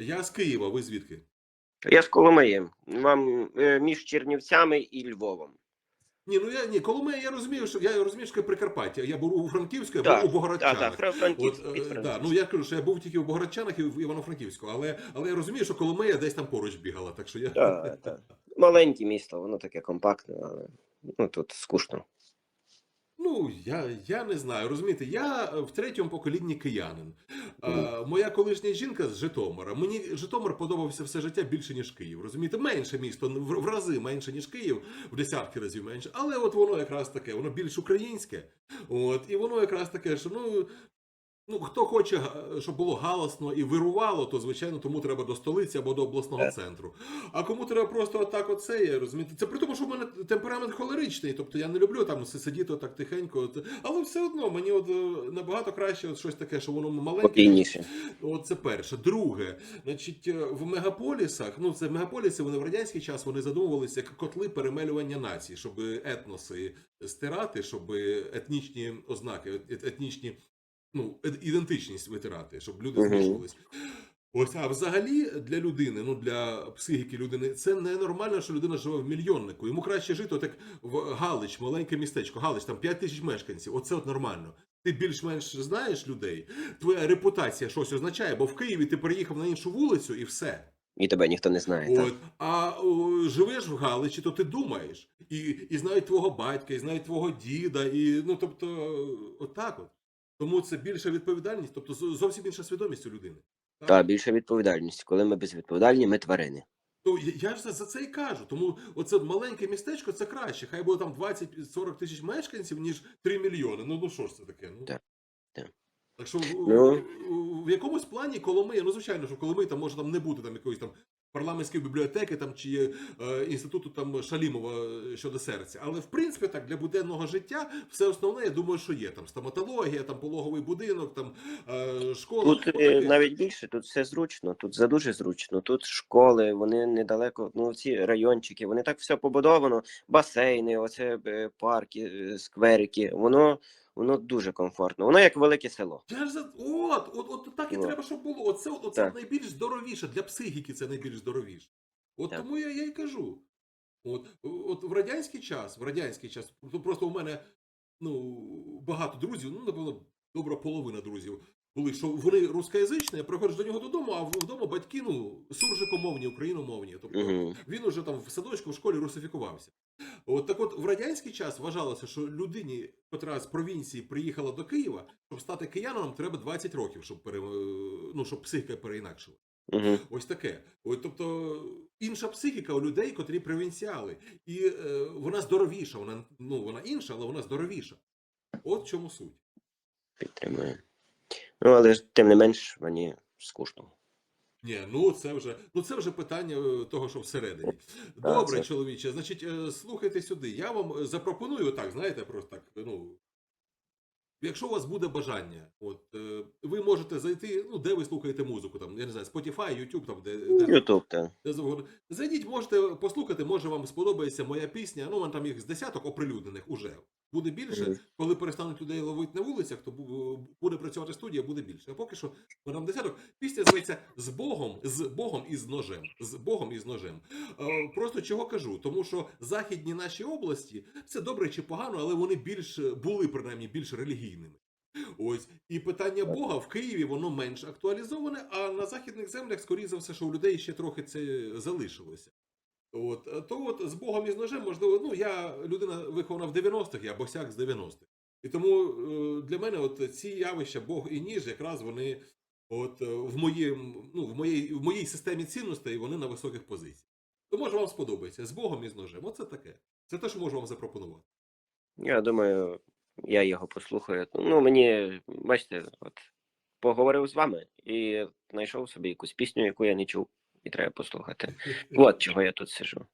Я з Києва, ви звідки? Я з Коломиї. Вам е, між Чернівцями і Львовом. Ні, ну я ні, Коломия, я розумію, що я розумію, що Прикарпаття. Я був у Франківську, я Так, був у Богородчанах. так, Франківськ, От, е, Франківськ. да, ну я кажу, що я був тільки в Богородчанах і в Івано-Франківську, але, але я розумію, що Коломия десь там поруч бігала, так що я. Так, так. Маленьке місто, воно таке компактне, але ну, тут скучно. Ну, я, я не знаю. Розумієте, я е, в третьому поколінні киянин. Е, моя колишня жінка з Житомира. Мені Житомир подобався все життя більше, ніж Київ. Розумієте, менше місто, в, в рази менше, ніж Київ, в десятки разів менше. Але от воно якраз таке, воно більш українське. От, і воно якраз таке, що ну. Ну, хто хоче, щоб було галасно і вирувало, то звичайно тому треба до столиці або до обласного Так. центру. А кому треба просто отак оце, я розумієте. Це при тому, що в мене темперамент холеричний, тобто я не люблю там сидіти отак тихенько. от. Але все одно мені от е, набагато краще от щось таке, що воно маленьке. От це перше. Друге, значить, е, в мегаполісах, ну це мегаполіси, вони в радянський час вони задумувалися як котли перемелювання націй, щоб етноси стирати, щоб етнічні ознаки, етнічні, ну, ідентичність витирати, щоб люди змішувались. Ось, а взагалі для людини, ну для психіки людини, це ненормально, що людина живе в мільйоннику. Йому краще жити, от в Галич, маленьке містечко, Галич, там 5 тисяч мешканців. Оце от нормально. Ти більш-менш знаєш людей, твоя репутація щось означає, бо в Києві ти переїхав на іншу вулицю і все. І тебе ніхто не знає. так. А о, живеш в Галичі, то ти думаєш. І, і знають твого батька, і знають твого діда, і ну тобто, отак от. Тому це більша відповідальність, тобто зовсім інша свідомість у людини. Так? Та більша відповідальність. Коли ми безвідповідальні, ми тварини. Ну, я, я ж за, це і кажу. Тому оце маленьке містечко це краще. Хай буде там 20-40 тисяч мешканців, ніж 3 мільйони. Ну, ну що ж це таке? Ну, Так, так. Так що Ну. в, в якомусь плані Коломия, ну звичайно, що в Коломиї там може там не бути там якоїсь там парламентської бібліотеки там чи е, інституту там Шалімова е, щодо серця. Але в принципі так для буденного життя все основне, я думаю, що є там стоматологія, там пологовий будинок, там е, школа. Тут Ну, е, навіть більше, тут все зручно, тут за дуже зручно. Тут школи, вони недалеко, ну ці райончики, вони так все побудовано, басейни, оце е, парки, скверики. Воно, воно дуже комфортно. Воно як велике село. Я ж за от, от, от так і О. треба, щоб було. Оце, от, оце Так. найбільш здоровіше для психіки. Це найбільш здоровіше. От Так. тому я, я й кажу. От, от в радянський час, в радянський час, то просто у мене ну багато друзів, ну напевно, добра половина друзів були, що вони рускоязичні, я приходжу до нього додому, а вдома батьки ну суржикомовні, україномовні. Тобто Угу. він уже там в садочку в школі русифікувався. От так от в радянський час вважалося, що людині, котра з провінції приїхала до Києва, щоб стати киянином, треба 20 років, щоб пере... ну, щоб психіка переінакшила. Угу. Ось таке. От, тобто інша психіка у людей, котрі провінціали. І е, вона здоровіша, вона, ну, вона інша, але вона здоровіша. От в чому суть. Підтримую. Ну, але ж тим не менш, мені скучно. Ні, ну це вже ну це вже питання е, того, що всередині. Добре, чоловіче. Значить, е, слухайте сюди. Я вам е, запропоную так, знаєте, просто так. Ну, якщо у вас буде бажання, от е, ви можете зайти, ну де ви слухаєте музику, там я не знаю, Spotify, YouTube, там де, так. де завгодно. Зайдіть, можете послухати, може вам сподобається моя пісня. Ну, вам там їх з десяток оприлюднених уже. Буде більше. Мгм. Коли перестануть людей ловити на вулицях, то буде працювати студія, буде більше. А поки що там десяток. Пісня зветься з Богом, з Богом і з ножем. З Богом і з ножем. Е, Просто чого кажу? Тому що західні наші області це добре чи погано, але вони більш були принаймні більш релігійними. Ось і питання Бога в Києві воно менш актуалізоване, а на західних землях, скоріше за все, що у людей ще трохи це залишилося. От е, то от з Богом і з ножем, можливо, ну я людина вихована в 90-х, я босяк з 90-х. І тому е, для мене от ці явища Бог і ніж, якраз вони от е, в моїм, ну, в моїй в моїй системі цінностей вони на високих позиціях. То може вам сподобається з Богом і з ножем. Оце таке. Це те, що можу вам запропонувати. Я думаю, я його послухаю. Ну, мені, бачите, от поговорив з вами і знайшов собі якусь пісню, яку я не чув, і треба послухати. От чого я тут сижу.